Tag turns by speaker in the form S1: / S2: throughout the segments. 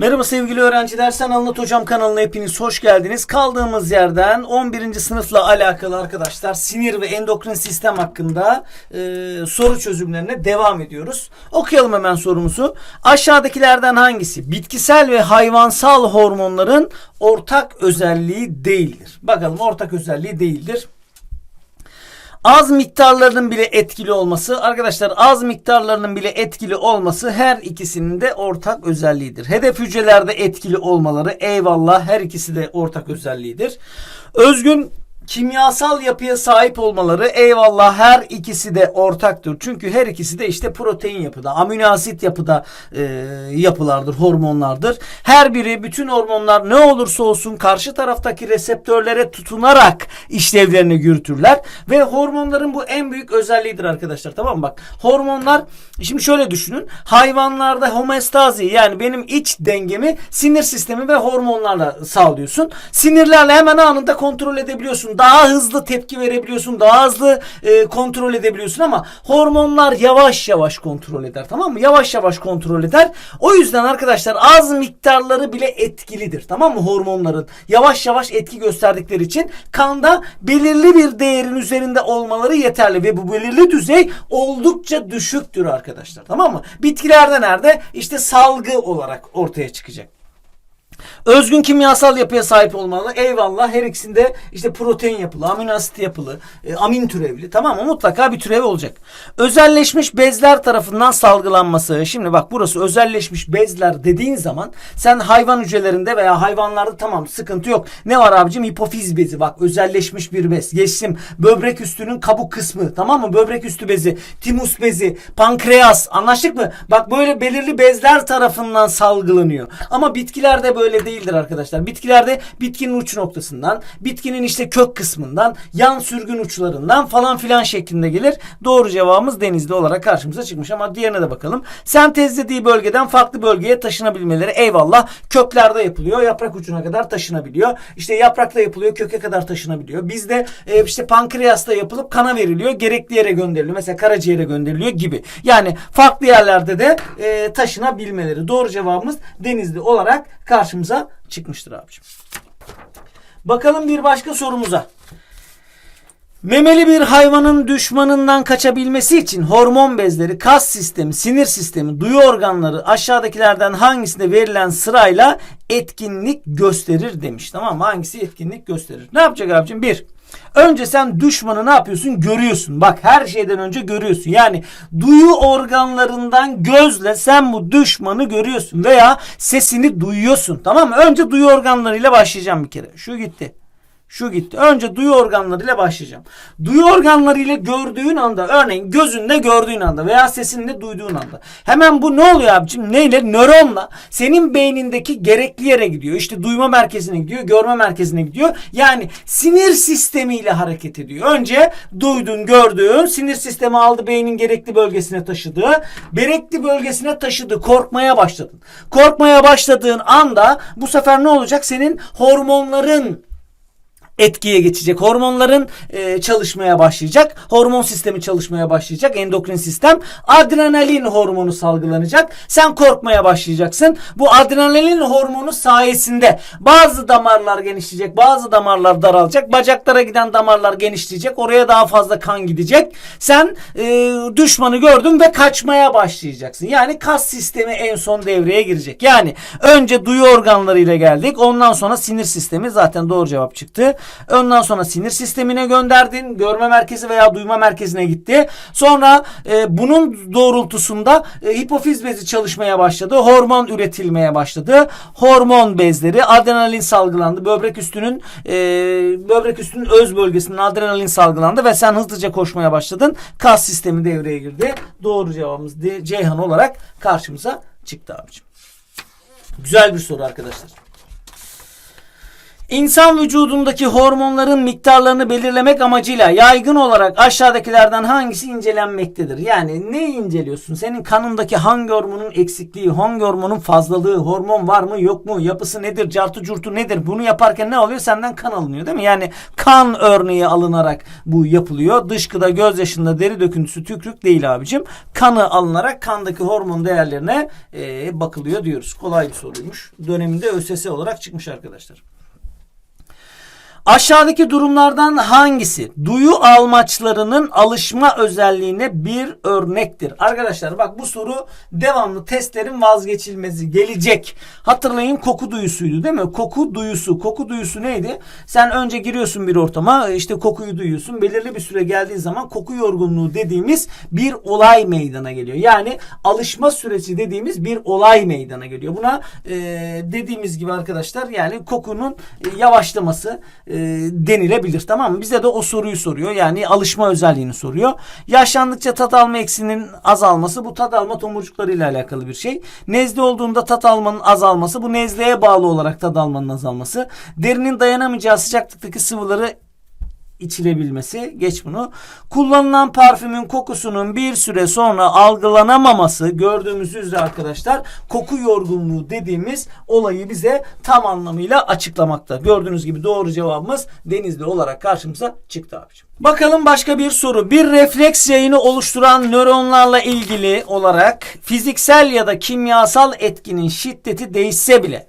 S1: Merhaba sevgili öğrenciler. Sen Anlat Hocam kanalına hepiniz hoş geldiniz. Kaldığımız yerden 11. sınıfla alakalı arkadaşlar sinir ve endokrin sistem hakkında e, soru çözümlerine devam ediyoruz. Okuyalım hemen sorumuzu. Aşağıdakilerden hangisi bitkisel ve hayvansal hormonların ortak özelliği değildir? Bakalım ortak özelliği değildir. Az miktarlarının bile etkili olması arkadaşlar az miktarlarının bile etkili olması her ikisinin de ortak özelliğidir. Hedef hücrelerde etkili olmaları eyvallah her ikisi de ortak özelliğidir. Özgün kimyasal yapıya sahip olmaları eyvallah her ikisi de ortaktır. Çünkü her ikisi de işte protein yapıda, amino asit yapıda e, yapılardır, hormonlardır. Her biri bütün hormonlar ne olursa olsun karşı taraftaki reseptörlere tutunarak işlevlerini yürütürler ve hormonların bu en büyük özelliğidir arkadaşlar. Tamam mı? Bak hormonlar şimdi şöyle düşünün. Hayvanlarda homeostazi yani benim iç dengemi sinir sistemi ve hormonlarla sağlıyorsun. Sinirlerle hemen anında kontrol edebiliyorsun. Daha hızlı tepki verebiliyorsun. Daha hızlı e, kontrol edebiliyorsun ama hormonlar yavaş yavaş kontrol eder. Tamam mı? Yavaş yavaş kontrol eder. O yüzden arkadaşlar az miktarları bile etkilidir. Tamam mı? Hormonların yavaş yavaş etki gösterdikleri için kanda belirli bir değerin üzerinde olmaları yeterli ve bu belirli düzey oldukça düşüktür arkadaşlar. Tamam mı? Bitkilerde nerede? İşte salgı olarak ortaya çıkacak. Özgün kimyasal yapıya sahip olmalı. Eyvallah her ikisinde işte protein yapılı, amino asit yapılı, e, amin türevli. Tamam mı? Mutlaka bir türev olacak. Özelleşmiş bezler tarafından salgılanması. Şimdi bak burası özelleşmiş bezler dediğin zaman sen hayvan hücrelerinde veya hayvanlarda tamam sıkıntı yok. Ne var abicim? Hipofiz bezi. Bak özelleşmiş bir bez. Geçtim. Böbrek üstünün kabuk kısmı. Tamam mı? Böbrek üstü bezi, timus bezi, pankreas. Anlaştık mı? Bak böyle belirli bezler tarafından salgılanıyor. Ama bitkilerde böyle değildir arkadaşlar. Bitkilerde bitkinin uç noktasından, bitkinin işte kök kısmından, yan sürgün uçlarından falan filan şeklinde gelir. Doğru cevabımız denizli olarak karşımıza çıkmış ama diğerine de bakalım. Sentezlediği bölgeden farklı bölgeye taşınabilmeleri eyvallah. Köklerde yapılıyor. Yaprak ucuna kadar taşınabiliyor. İşte yaprakta yapılıyor. Köke kadar taşınabiliyor. Bizde e, işte pankreasta yapılıp kana veriliyor. Gerekli yere gönderiliyor. Mesela karaciğere gönderiliyor gibi. Yani farklı yerlerde de e, taşınabilmeleri. Doğru cevabımız denizli olarak karşımıza çıkmıştır abicim. Bakalım bir başka sorumuza. Memeli bir hayvanın düşmanından kaçabilmesi için hormon bezleri, kas sistemi, sinir sistemi, duyu organları aşağıdakilerden hangisinde verilen sırayla etkinlik gösterir demiş. Tamam mı? Hangisi etkinlik gösterir? Ne yapacak abicim? Bir. Önce sen düşmanı ne yapıyorsun? Görüyorsun. Bak her şeyden önce görüyorsun. Yani duyu organlarından gözle sen bu düşmanı görüyorsun veya sesini duyuyorsun. Tamam mı? Önce duyu organlarıyla başlayacağım bir kere. Şu gitti. Şu gitti. Önce duyu organlarıyla başlayacağım. Duyu organlarıyla gördüğün anda örneğin gözünle gördüğün anda veya sesinle duyduğun anda. Hemen bu ne oluyor abicim? Neyle? Nöronla senin beynindeki gerekli yere gidiyor. İşte duyma merkezine gidiyor, görme merkezine gidiyor. Yani sinir sistemiyle hareket ediyor. Önce duydun, gördüğün sinir sistemi aldı beynin gerekli bölgesine taşıdı. Gerekli bölgesine taşıdı. Korkmaya başladın. Korkmaya başladığın anda bu sefer ne olacak? Senin hormonların etkiye geçecek. Hormonların e, çalışmaya başlayacak. Hormon sistemi çalışmaya başlayacak. Endokrin sistem. Adrenalin hormonu salgılanacak. Sen korkmaya başlayacaksın. Bu adrenalin hormonu sayesinde bazı damarlar genişleyecek. Bazı damarlar daralacak. Bacaklara giden damarlar genişleyecek. Oraya daha fazla kan gidecek. Sen e, düşmanı gördün ve kaçmaya başlayacaksın. Yani kas sistemi en son devreye girecek. Yani önce duyu organlarıyla geldik. Ondan sonra sinir sistemi zaten doğru cevap çıktı. Ondan sonra sinir sistemine gönderdin. Görme merkezi veya duyma merkezine gitti. Sonra e, bunun doğrultusunda e, hipofiz bezi çalışmaya başladı. Hormon üretilmeye başladı. Hormon bezleri, adrenalin salgılandı. Böbrek üstünün e, böbrek üstünün öz bölgesinden adrenalin salgılandı ve sen hızlıca koşmaya başladın. Kas sistemi devreye girdi. Doğru cevabımız Ceyhan olarak karşımıza çıktı abicim. Güzel bir soru arkadaşlar. İnsan vücudundaki hormonların miktarlarını belirlemek amacıyla yaygın olarak aşağıdakilerden hangisi incelenmektedir? Yani ne inceliyorsun? Senin kanındaki hangi hormonun eksikliği, hangi hormonun fazlalığı, hormon var mı yok mu, yapısı nedir, cartı curtu nedir? Bunu yaparken ne oluyor? Senden kan alınıyor değil mi? Yani kan örneği alınarak bu yapılıyor. Dışkıda, gözyaşında, deri döküntüsü, tükrük değil abicim. Kanı alınarak kandaki hormon değerlerine e, bakılıyor diyoruz. Kolay bir soruymuş. Döneminde ÖSS olarak çıkmış arkadaşlar. Aşağıdaki durumlardan hangisi duyu almaçlarının alışma özelliğine bir örnektir? Arkadaşlar bak bu soru devamlı testlerin vazgeçilmezi gelecek. Hatırlayın koku duyusuydu değil mi? Koku duyusu. Koku duyusu neydi? Sen önce giriyorsun bir ortama işte kokuyu duyuyorsun. Belirli bir süre geldiği zaman koku yorgunluğu dediğimiz bir olay meydana geliyor. Yani alışma süreci dediğimiz bir olay meydana geliyor. Buna e, dediğimiz gibi arkadaşlar yani kokunun e, yavaşlaması e, denilebilir tamam mı? Bize de o soruyu soruyor. Yani alışma özelliğini soruyor. Yaşlandıkça tat alma eksinin azalması bu tat alma tomurcuklarıyla alakalı bir şey. Nezle olduğunda tat almanın azalması bu nezleye bağlı olarak tat almanın azalması. Derinin dayanamayacağı sıcaklıktaki sıvıları içilebilmesi. Geç bunu. Kullanılan parfümün kokusunun bir süre sonra algılanamaması gördüğümüz üzere arkadaşlar koku yorgunluğu dediğimiz olayı bize tam anlamıyla açıklamakta. Gördüğünüz gibi doğru cevabımız denizli olarak karşımıza çıktı abicim. Bakalım başka bir soru. Bir refleks yayını oluşturan nöronlarla ilgili olarak fiziksel ya da kimyasal etkinin şiddeti değişse bile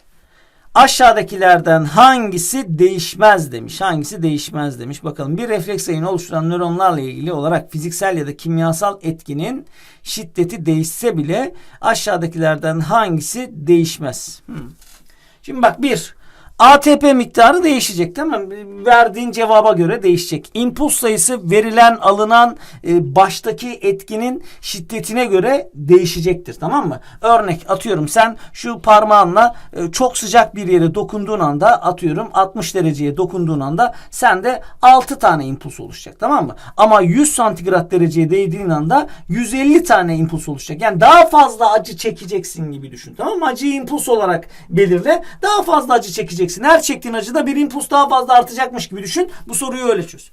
S1: aşağıdakilerden hangisi değişmez demiş. Hangisi değişmez demiş. Bakalım bir refleks yayını oluşturan nöronlarla ilgili olarak fiziksel ya da kimyasal etkinin şiddeti değişse bile aşağıdakilerden hangisi değişmez? Hmm. Şimdi bak bir ATP miktarı değişecek tamam mı? Verdiğin cevaba göre değişecek. İmpuls sayısı verilen alınan e, baştaki etkinin şiddetine göre değişecektir tamam mı? Örnek atıyorum sen şu parmağınla e, çok sıcak bir yere dokunduğun anda atıyorum 60 dereceye dokunduğun anda sende 6 tane impuls oluşacak tamam mı? Ama 100 santigrat dereceye değdiğin anda 150 tane impuls oluşacak. Yani daha fazla acı çekeceksin gibi düşün tamam mı? Acıyı impuls olarak belirle. Daha fazla acı çekeceksin. Her çektiğin acıda bir impuls daha fazla artacakmış gibi düşün. Bu soruyu öyle çöz.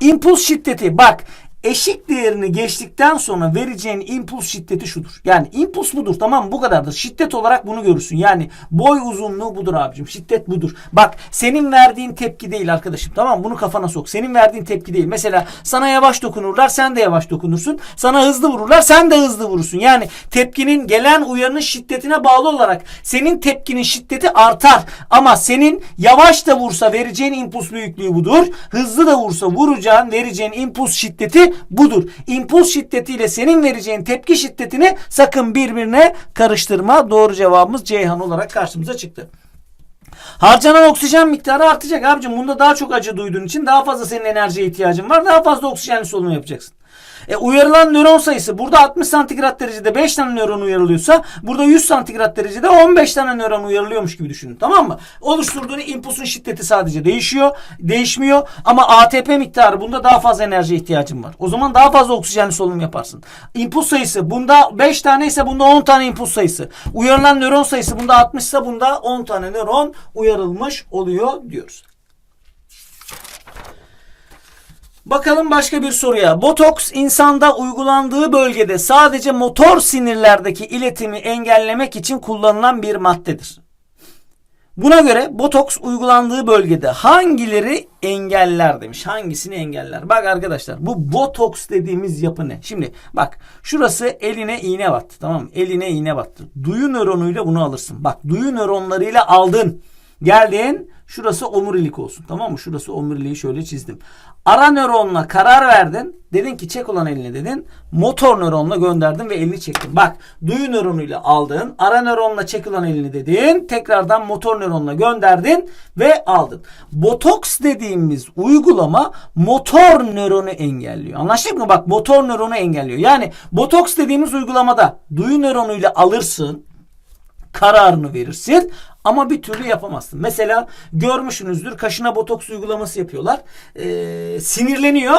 S1: İmpuls şiddeti bak eşik değerini geçtikten sonra vereceğin impuls şiddeti şudur. Yani impuls budur tamam mı? Bu kadardır. Şiddet olarak bunu görürsün. Yani boy uzunluğu budur abicim. Şiddet budur. Bak senin verdiğin tepki değil arkadaşım. Tamam mı? Bunu kafana sok. Senin verdiğin tepki değil. Mesela sana yavaş dokunurlar sen de yavaş dokunursun. Sana hızlı vururlar sen de hızlı vurursun. Yani tepkinin gelen uyarının şiddetine bağlı olarak senin tepkinin şiddeti artar. Ama senin yavaş da vursa vereceğin impuls büyüklüğü budur. Hızlı da vursa vuracağın vereceğin impuls şiddeti budur. İmpuls şiddetiyle senin vereceğin tepki şiddetini sakın birbirine karıştırma. Doğru cevabımız Ceyhan olarak karşımıza çıktı. Harcanan oksijen miktarı artacak abicim. Bunda daha çok acı duyduğun için daha fazla senin enerjiye ihtiyacın var. Daha fazla oksijenli solunum yapacaksın. E, uyarılan nöron sayısı burada 60 santigrat derecede 5 tane nöron uyarılıyorsa burada 100 santigrat derecede 15 tane nöron uyarılıyormuş gibi düşünün. Tamam mı? Oluşturduğun impulsun şiddeti sadece değişiyor. Değişmiyor ama ATP miktarı bunda daha fazla enerji ihtiyacın var. O zaman daha fazla oksijenli solunum yaparsın. İmpuls sayısı bunda 5 tane ise bunda 10 tane impuls sayısı. Uyarılan nöron sayısı bunda 60 ise bunda 10 tane nöron uyarılmış oluyor diyoruz. Bakalım başka bir soruya. Botoks insanda uygulandığı bölgede sadece motor sinirlerdeki iletimi engellemek için kullanılan bir maddedir. Buna göre botoks uygulandığı bölgede hangileri engeller demiş. Hangisini engeller? Bak arkadaşlar bu botoks dediğimiz yapı ne? Şimdi bak şurası eline iğne battı tamam mı? Eline iğne battı. Duyu nöronuyla bunu alırsın. Bak duyu nöronlarıyla aldın. Geldin şurası omurilik olsun tamam mı? Şurası omuriliği şöyle çizdim. Ara nöronla karar verdin. Dedin ki çek olan elini dedin. Motor nöronla gönderdin ve elini çektin. Bak duyu nöronuyla aldın. Ara nöronla çek olan elini dedin. Tekrardan motor nöronla gönderdin ve aldın. Botoks dediğimiz uygulama motor nöronu engelliyor. Anlaştık mı? Bak motor nöronu engelliyor. Yani botoks dediğimiz uygulamada duyu nöronuyla alırsın kararını verirsin ama bir türlü yapamazsın. Mesela görmüşsünüzdür kaşına botoks uygulaması yapıyorlar. Ee, sinirleniyor.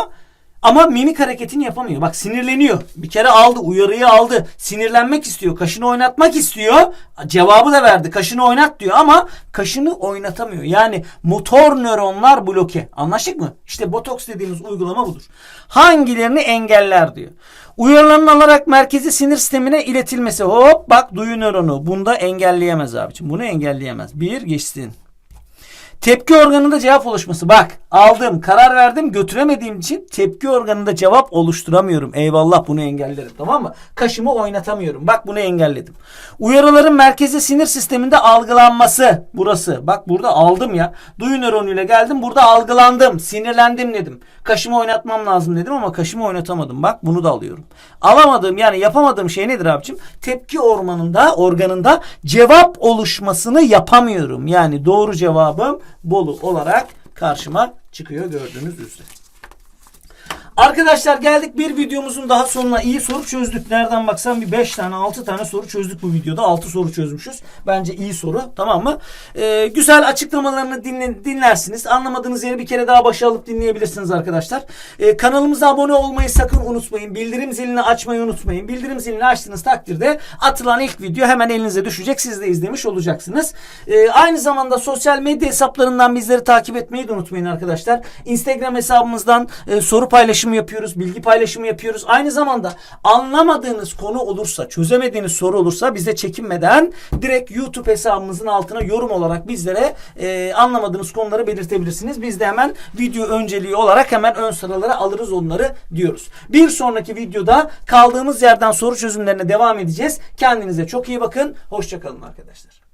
S1: Ama mimik hareketini yapamıyor. Bak sinirleniyor. Bir kere aldı. Uyarıyı aldı. Sinirlenmek istiyor. Kaşını oynatmak istiyor. Cevabı da verdi. Kaşını oynat diyor ama kaşını oynatamıyor. Yani motor nöronlar bloke. Anlaştık mı? İşte botoks dediğimiz uygulama budur. Hangilerini engeller diyor. Uyarıların alarak merkezi sinir sistemine iletilmesi. Hop bak duyu nöronu. Bunda engelleyemez abiciğim. Bunu engelleyemez. Bir geçsin. Tepki organında cevap oluşması. Bak aldım karar verdim götüremediğim için tepki organında cevap oluşturamıyorum. Eyvallah bunu engellerim tamam mı? Kaşımı oynatamıyorum. Bak bunu engelledim. Uyarıların merkezi sinir sisteminde algılanması. Burası. Bak burada aldım ya. Duyu nöronuyla geldim. Burada algılandım. Sinirlendim dedim. Kaşımı oynatmam lazım dedim ama kaşımı oynatamadım. Bak bunu da alıyorum. Alamadığım yani yapamadığım şey nedir abicim? Tepki ormanında, organında cevap oluşmasını yapamıyorum. Yani doğru cevabım Bolu olarak karşıma çıkıyor gördüğünüz üzere. Arkadaşlar geldik bir videomuzun daha sonuna. iyi soru çözdük. Nereden baksan bir 5 tane 6 tane soru çözdük bu videoda. 6 soru çözmüşüz. Bence iyi soru. Tamam mı? Ee, güzel açıklamalarını dinle, dinlersiniz. Anlamadığınız yeri bir kere daha başa alıp dinleyebilirsiniz arkadaşlar. Ee, kanalımıza abone olmayı sakın unutmayın. Bildirim zilini açmayı unutmayın. Bildirim zilini açtığınız takdirde atılan ilk video hemen elinize düşecek. Siz de izlemiş olacaksınız. Ee, aynı zamanda sosyal medya hesaplarından bizleri takip etmeyi de unutmayın arkadaşlar. Instagram hesabımızdan e, soru paylaşımı yapıyoruz. Bilgi paylaşımı yapıyoruz. Aynı zamanda anlamadığınız konu olursa, çözemediğiniz soru olursa bize çekinmeden direkt YouTube hesabımızın altına yorum olarak bizlere e, anlamadığınız konuları belirtebilirsiniz. Biz de hemen video önceliği olarak hemen ön sıralara alırız onları diyoruz. Bir sonraki videoda kaldığımız yerden soru çözümlerine devam edeceğiz. Kendinize çok iyi bakın. Hoşçakalın arkadaşlar.